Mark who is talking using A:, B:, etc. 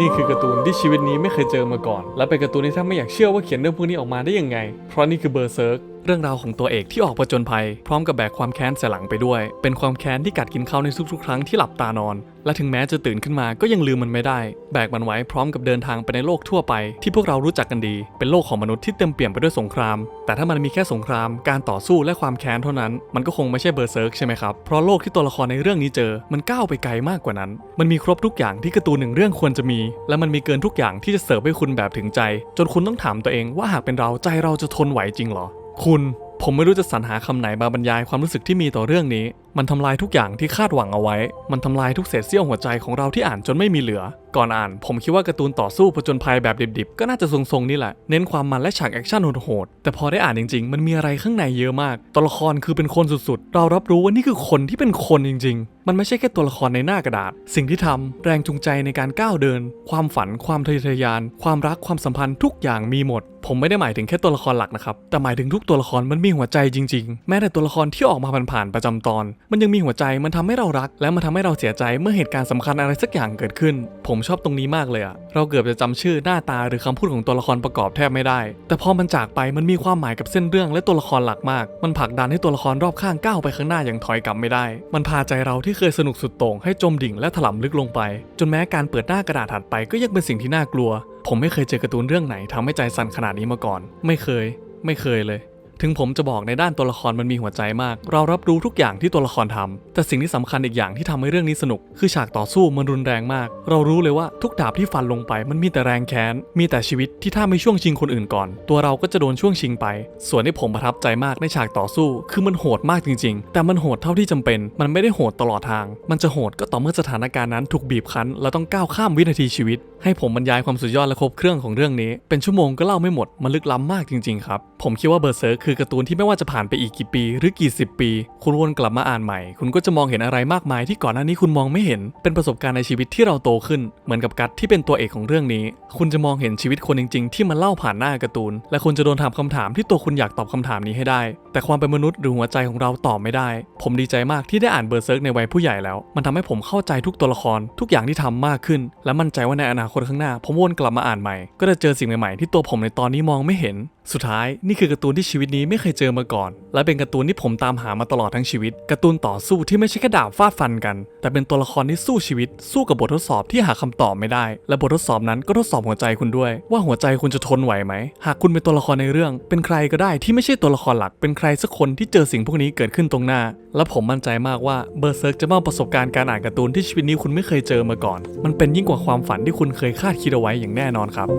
A: นี่คือการ์ตูนที่ชีวิตนี้ไม่เคยเจอมาก่อน และเป็นการ์ตูนที่ถ้าไม่อยากเชื่อว่าเขียนเรื่องพวกนี้ออกมาได้ยังไง เพราะนี่คือเบอร์เซิร์ก เรื่องราวของตัวเอกที่ออกผจญภัย พร้อมกับแบกความแค้นเสียหลังไปด้วย เป็นความแค้นที่กัดกินเขาในทุกๆ ครั้งที่หลับตานอน และถึงแม้จะตื่นขึ้นมาก็ยังลืมมันไม่ได้ แบกมันไว้พร้อมกับเดินทางไปในโลกทั่วไป ที่พวกเรารู้จักกันดี เป็นโลกของมนุษย์ที่เต็มเปี่ยมไปด้วยสงคราม แต่ถ้ามันมีแค่สงคราม การต่อสู้และความแค้นเท่านั้น มันก็คงไม่ใช่เบอร์เซิร์กใช่ไหมครับ เพราะโลกที่ตัวละครในเรื่องนี้เจอ มันก้าวไปไกลมากกว่านั้น มันมีครบทุกอย่างที่การ์ตูนหนึ่งเรื่องควรจะมี และมันมีเกินทุกอย่างที่จะเสิร์ฟให้คุณแบบถึงใจ จนคุณต้องถามตัวเองว่าหากเป็นเราใจเราจะทนไหวจริงหรอ คุณผมไม่รู้จะสรรหาคำไหนมาบรรยายความรู้สึกที่มีต่อเรื่องนี้ มันทำลายทุกอย่างที่คาดหวังเอาไว้ มันทำลายทุกเศษเสี้ยวหัวใจของเราที่อ่านจนไม่มีเหลือ ก่อนอ่าน ผมคิดว่าการ์ตูนต่อสู้ผจญภัยแบบดิบๆ ก็น่าจะทรงๆนี่แหละ เน้นความมันและฉากแอคชั่นโหดๆ แต่พอได้อ่านจริงๆ มันมีอะไรข้างในเยอะมาก ตัวละครคือเป็นคนสุดๆ เรารับรู้ว่านี่คือคนที่เป็นคนจริง ๆ มันไม่ใช่แค่ตัวละครในหน้ากระดาษ สิ่งที่ทำแรงจูงใจในการก้าวเดิน ความฝัน ความทะเยอทะยาน ความรัก ความสัมพันธ์ทุกอย่างมีหมด ผมไม่ได้หมายถึงแค่ตัวละครหลักนะครับ แต่หมายถึงทุกตัวละครมันมีหัวใจจริง ๆ แม้แต่ตัวละครที่ออกมาผ่านๆประจำตอนมันยังมีหัวใจมันทำให้เรารัก และมันทำให้เราเสียใจเมื่อเหตุการณ์สำคัญอะไรสักอย่างเกิดขึ้น ผมชอบตรงนี้มากเลยอะเราเกือบจะจำชื่อหน้าตาหรือคำพูดของตัวละครประกอบแทบไม่ได้ แต่พอมันจากไปมันมีความหมายกับเส้นเรื่องและตัวละครหลักมาก มันผลักดันให้ตัวละครรอบข้างก้าวไปข้างหน้าอย่างถอยกลับไม่ได้ มันพาใจเราที่เคยสนุกสุดโต่งให้จมดิ่งและถลำลึกลงไป จนแม้การเปิดหน้ากระดาษถัดไปก็ยังเป็นสิ่งที่น่ากลัว ผมไม่เคยเจอการ์ตูนเรื่องไหนทำให้ใจสั่นขนาดนี้มาก่อน ไม่เคย ไม่เคยเลย ถึงผมจะบอกในด้านตัวละครมันมีหัวใจมาก เรารับรู้ทุกอย่างที่ตัวละครทำแต่สิ่งที่สำคัญอีกอย่างที่ทำให้เรื่องนี้สนุก คือฉากต่อสู้มันรุนแรงมาก เรารู้เลยว่าทุกดาบที่ฟันลงไปมันมีแต่แรงแค้น มีแต่ชีวิตที่ถ้าไม่ช่วงชิงคนอื่นก่อน ตัวเราก็จะโดนช่วงชิงไป ส่วนที่ผมประทับใจมากในฉากต่อสู้ คือมันโหดมากจริง ๆ แต่มันโหดเท่าที่จำเป็น มันไม่ได้โหดตลอดทาง มันจะโหดก็ต่อเมื่อสถานการณ์นั้นถูกบีบคั้นและต้องก้าวข้ามวินาทีชีวิต ให้ผมบรรยายความสุดยอดและครบเครื่องของเรื่องนี้ เป็นชั่วโมงก็เล่าไม่หมดมันลึกล้ำมากจริงๆครับผมคิดว่าเบอร์เซิร์คือการ์ตูนที่ไม่ว่าจะผ่านไปอีกกี่ปี หรือกี่สิบปี คุณวนกลับมาอ่านใหม่ คุณก็จะมองเห็นอะไรมากมายที่ก่อนหน้านี้คุณมองไม่เห็น เป็นประสบการณ์ในชีวิตที่เราโตขึ้น เหมือนกับกัดที่เป็นตัวเอกของเรื่องนี้ คุณจะมองเห็นชีวิตคนจริง ๆ ที่มันเล่าผ่านหน้าการ์ตูน และคุณจะโดนถามคำถามที่ตัวคุณอยากตอบคำถามนี้ให้ได้ แต่ความเป็นมนุษย์หรือหัวใจของเราตอบไม่ได้ ผมดีใจมากที่ได้อ่านเบอร์เซิร์กในวัยผู้ใหญ่แล้ว มันทำให้ผมเข้าใจทุกตัวละคร ทุกอย่างที่ทำมากขึ้น และมั่นใจว่าในอนาคตข้างหน้า ผมวนกลับมาอ่านใหม่ ก็จะเจอสิ่งใหม่ๆที่ตัวผมในตอนนี้มองไม่เห็น สุดท้ายนี่คือการ์ตูนที่ชีวิตนี้ไม่เคยเจอมาก่อน และเป็นการ์ตูนที่ผมตามหามาตลอดทั้งชีวิตการ์ตูนต่อสู้ที่ไม่ใช่แค่ดาบฟาดฟันกัน แต่เป็นตัวละครที่สู้ชีวิต สู้กับบททดสอบที่หาคำตอบไม่ได้ และบททดสอบนั้นก็ทดสอบหัวใจคุณด้วย ว่าหัวใจคุณจะทนไหวไหม หากคุณเป็นตัวละครในเรื่อง เป็นใครก็ได้ที่ไม่ใช่ตัวละครหลัก เป็นใครสักคนที่เจอสิ่งพวกนี้เกิดขึ้นตรงหน้า และผมมั่นใจมากว่าเบอร์เซิร์กจะมอบประสบการณ์การอ่านการ์ตูนที่ชีวิตนี้คุณไม่เคยเจอมาก่อน มันเป็นยิ่งกว่าความฝันที่คุณเคยคาดคิดเอาไว้อย่างแน่นอนครับ